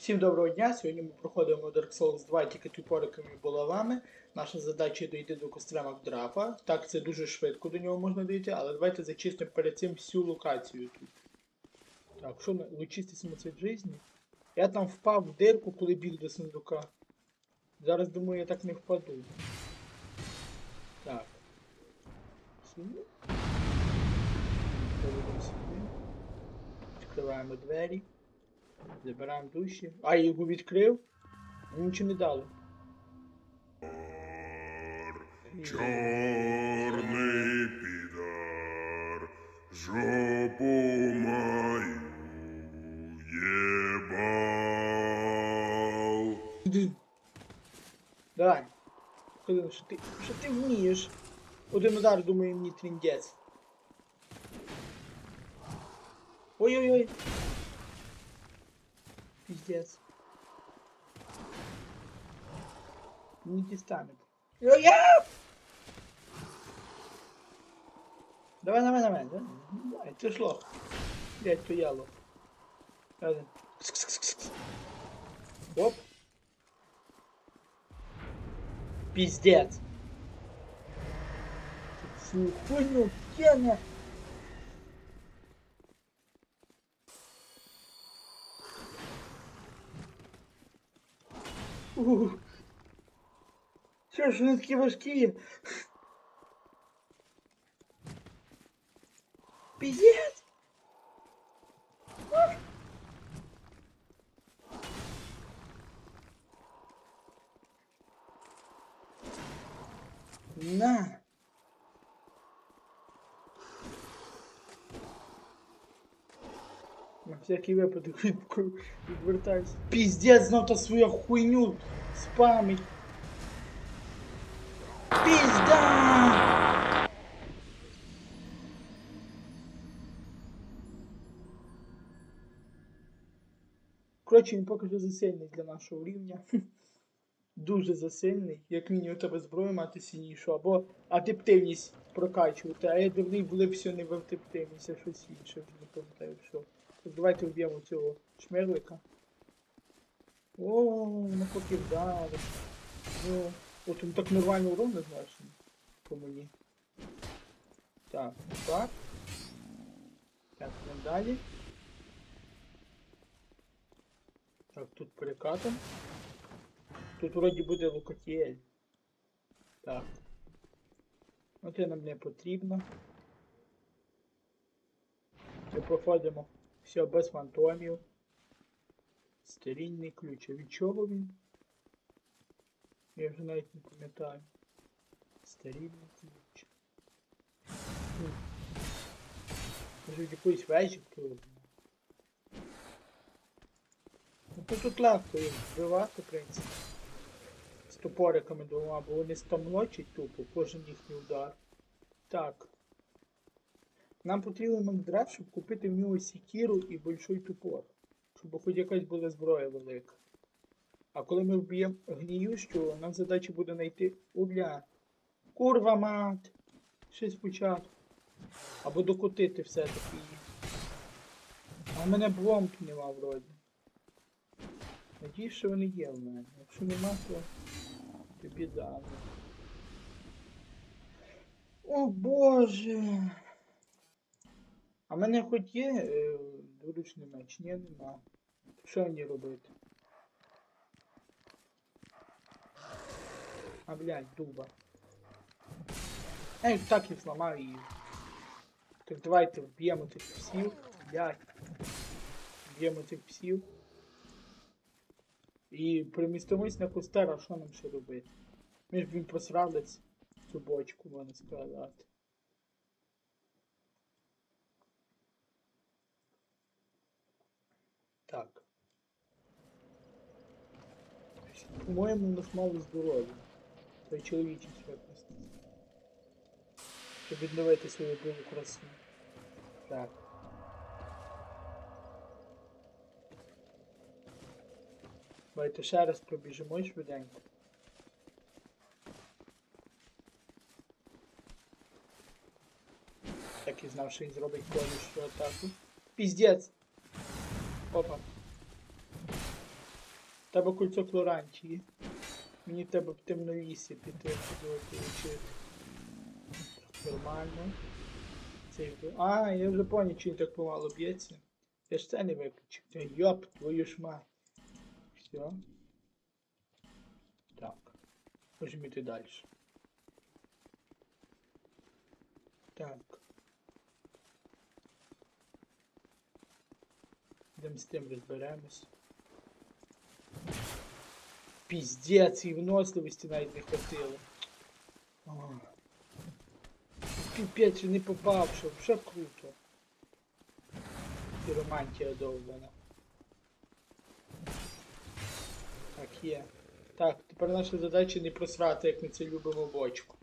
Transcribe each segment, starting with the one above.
Всім доброго дня! Сьогодні ми проходимо Dark Souls 2 тільки тупориками і булавами. Наша задача дійти до костра драфа. Так, це дуже швидко до нього можна дійти, але давайте зачистимо перед цим всю локацію тут. Так, що ми лучистий самоцвіт житті? Я там впав в дирку, коли біг до сундука. Зараз думаю, я так не впаду. Так. Сюди. Відкриваємо двері. Забираємо душі. А, я його відкрив? Нічого не дало. Чорний підар, жопу маю єбал. Давай. Ходи, що ти, що ти вмієш? Один удар, думаю, мені тріндець. Ой-ой-ой. Пиздец. Не дістанет. Ой-ой! Давай, давай, давай. Давай, давай ти ж лох. Блять, то я лох. Давай. Кс-кс-кс-кс. Оп. Пиздец. Всю хуйню тяне. Ух. Що ж вони такі важкі? Пиздец. Ух. На. На всякий випадок відвертаюся. Піздець, знов та свою хуйню спамить. Пізда! Коротше, він поки що засильний для нашого рівня. Дуже засильний. Як мінімум тебе зброю мати сильнішу, або адаптивність прокачувати, а я дурний були все не в адаптивність, а щось інше, не пам'ятаю що. Так давайте вб'ємо цього шмерлика. О, ну поки вдали. Ну, от він так нормально урон назначений по мені. Так, так. Так, йдемо далі. Так, тут перекатом. Тут вроді буде лукотіель. Так. Ну це нам не потрібно. Це проходимо все без фантомів. Стерільний ключ. А від чого він? Я вже навіть не пам'ятаю. Стерільний ключ. Може від якоїсь вежі впливу. Ну то тут легко їх вбивати, в принципі. З топориками двома, бо вони стомлочать тупо, кожен їхній удар. Так. Нам потрібен Макдрав, щоб купити в нього сікіру і большой топор. Щоб хоч якась була зброя велика. А коли ми вб'ємо гніющу, нам задача буде знайти угля. Курва мать! Ще спочатку. Або докотити все-таки її. А в мене бомб нема вроді. Надіюсь, що вони є в мене. Якщо нема, то, то біда. О боже! А в мене хоч є е, меч? Ні, нема. Що мені робити? А блядь, дуба. Ей, так і зламав її. Так давайте вб'ємо тих псів. Блядь. Вб'ємо тих псів. І примістимось на кустера, що нам ще робити? Ми ж він просрали ц- цю бочку, можна сказати. Так. По-моєму, у нас мало здоров'я. Це чоловічість використати. Щоб відновити свою білу красу. Так. Давайте ще раз пробіжимо швиденько. Так і знав, що він зробить колющу атаку. Піздець! Опа. Тебе кольцо Клорантії. Мені треба в темнолісі піти отримати. Нормально. Вже- А, я вже поняв, він так помало б'ється. Я ж це не виключив. Йоп, твою ж мать. Все. Так. Можемо йти далі. Так. Йдемо з тим розберемось. Піздець, і виносливості навіть не хватило. О. Піпець, не попав, що вже круто. І романтія довбана. Так, є. Так, тепер наша задача не просрати, як ми це любимо бочку.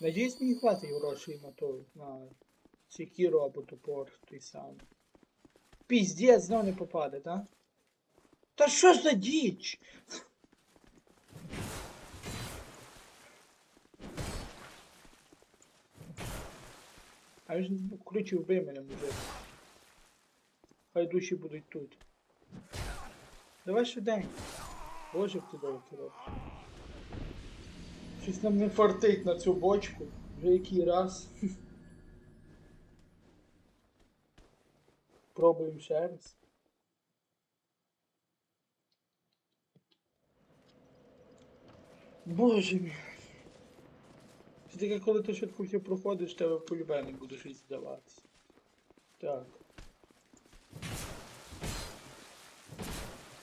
Надіюсь, мені хватить грошей на то, на секіру або топор той самий. Піздець, знов не попаде, так? Та що за діч? А він коротше вбий мене, мужик. Хай душі будуть тут. Давай швиденько. Боже, ти ти робиш. Щось нам не фартить на цю бочку. Вже який раз. Пробуємо ще раз. Боже мій. Це таке, коли ти швидко все проходиш, тебе полюбе не буде щось. Так.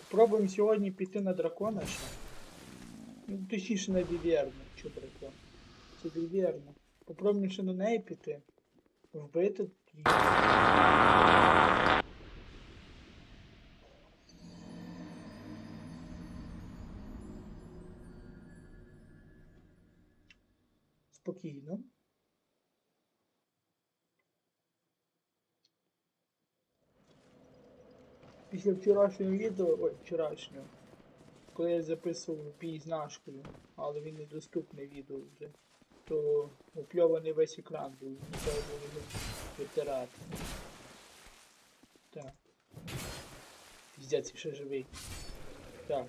Пробуємо сьогодні піти на дракона ще. Ну, точніше на віверну, що дракон. Це віверна. Попробуємо ще на неї піти. Вбити. Спокійно. Після вчорашнього відео, ой, вчорашнього, коли я записував бій з Нашкою, але він недоступний відео вже, то упльований весь екран був, не треба було його витирати. Так. Піздець, ще живий. Так.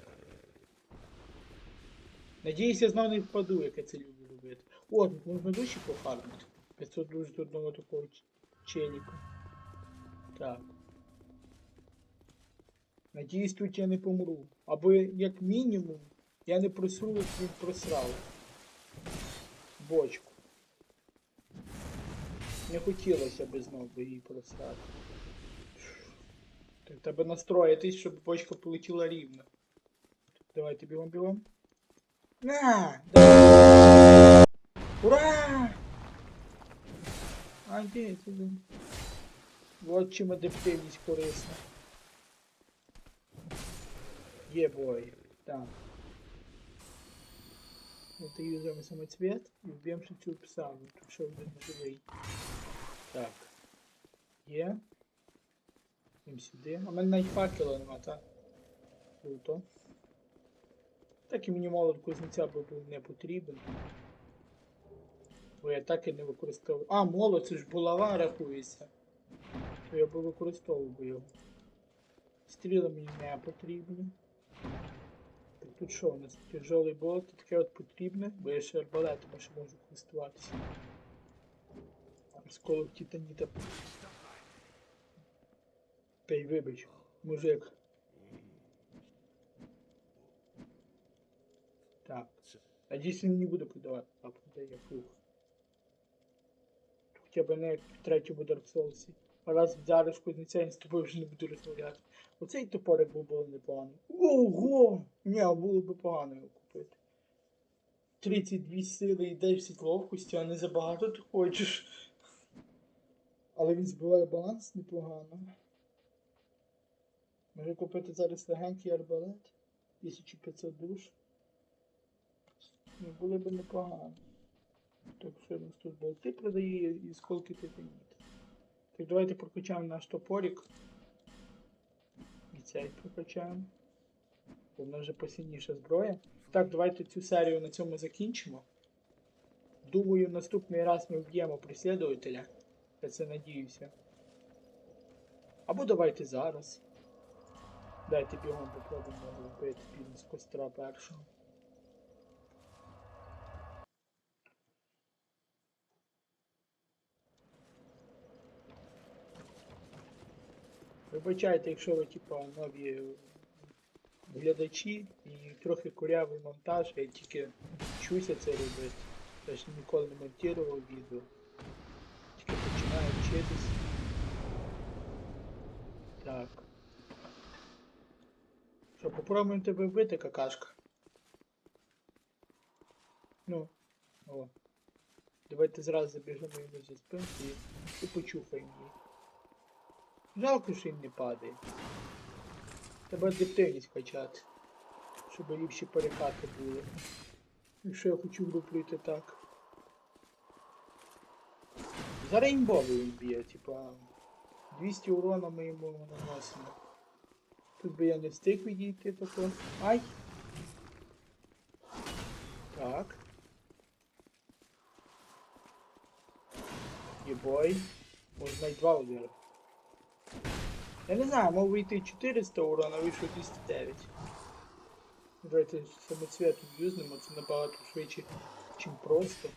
Надіюсь, я знову не впаду, як я це люблю робити. О, тут можна душі пофармити. 500 душ з одного такого ч- челіка. Так. Надіюсь, тут я не помру. Або як мінімум, я не просру, як він просрав. Бочку. Не хотілося би знову її просрати. Так, треба настроїтись, щоб бочка полетіла рівно. Давайте бігом бігом. На! давай. Ура! А де блін? Вот чим адаптивність корисна. Є бой. Так. Вот і юзаємо самоцвет і вб'ємо ще цю псану, тут що він живий. Так. Є. Їм сюди. А в мене навіть факела нема, так? Круто. Так і мені молот кузнеця був не потрібен. Бо я так і не використовував. А, молот, це ж булава рахується. То я би використовував його. Стріли мені не потрібні. Так тут що у нас? Тяжелий болот, таке от потрібне, бо я ще арбалетом ще можу користуватися. Сколок титаніта. Та й вибач, мужик. Так. Надіюсь, він не буде продавати. А продає фух. Хоча б не в третьому Dark А раз вдариш кузнеця, я з тобою вже не буду розмовляти. Оцей топорик був було непогано. Ого! Ні, було б погано його купити. 32 сили і 10 ловкості, а не забагато ти хочеш. Але він збиває баланс непогано. Може купити зараз легенький арбалет. 1500 душ. Ну, було б непогано. Так, що у нас тут болти продає і сколки титаніт. Так, давайте прокачаємо наш топорик. І цей прокачаємо. Нас вже посильніша зброя. Так, давайте цю серію на цьому закінчимо. Думаю, наступний раз ми вб'ємо преслідователя. Я це надіюся. Або давайте зараз. Дайте бігом попробуємо вбити з костра першого. Вибачайте, якщо ви типа нові глядачі і трохи курявий монтаж, я тільки вчуся це робити. Я ж ніколи не монтував відео. Тільки починаю вчитись. Так. Що, попробуємо тебе вбити, какашка? Ну, о. Давайте зразу забіжимо йому за спинку і, і почухаємо її. Жалко, що він не падає. Треба адаптивність качати. Щоб ліпші перекати були. Якщо я хочу гру так. Зараз імбовий він б'є, типа 200 урона ми йому наносимо. Тут би я не встиг відійти тако. Ай! Так. Єбой. Можна й два удари. Я не знаю, мав вийти 400 урона, вийшло 209. Давайте самоцвітом юзнемо, це набагато швидше, чим просто.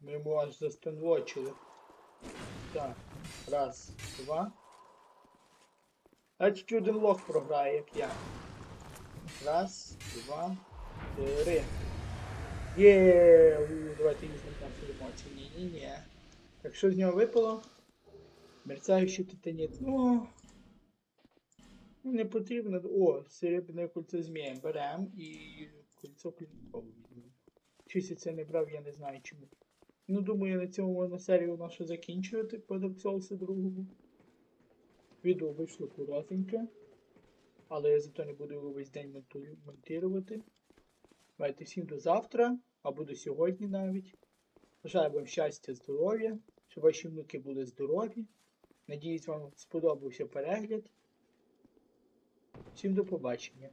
Ми йому аж застанвочили. Так, раз, два. А тільки один лох програє, як я. Раз, два, три. Є, давайте юзнемо на емоції. Ні-ні-ні. Так що з нього випало? Мерцаючий титаніт. Ну. Не потрібно. О, серебряне кольцо змія. Берем і кольцо. Щось я це не брав, я не знаю чому. Ну, думаю, на цьому можна серію нашу закінчувати по Dark Souls 2. Відео вийшло коротеньке. Але я зато не буду його весь день монтувати. Давайте всім до завтра, або до сьогодні навіть. Бажаю вам щастя, здоров'я, щоб ваші внуки були здорові. Надіюсь, вам сподобався перегляд. Всім до побачення.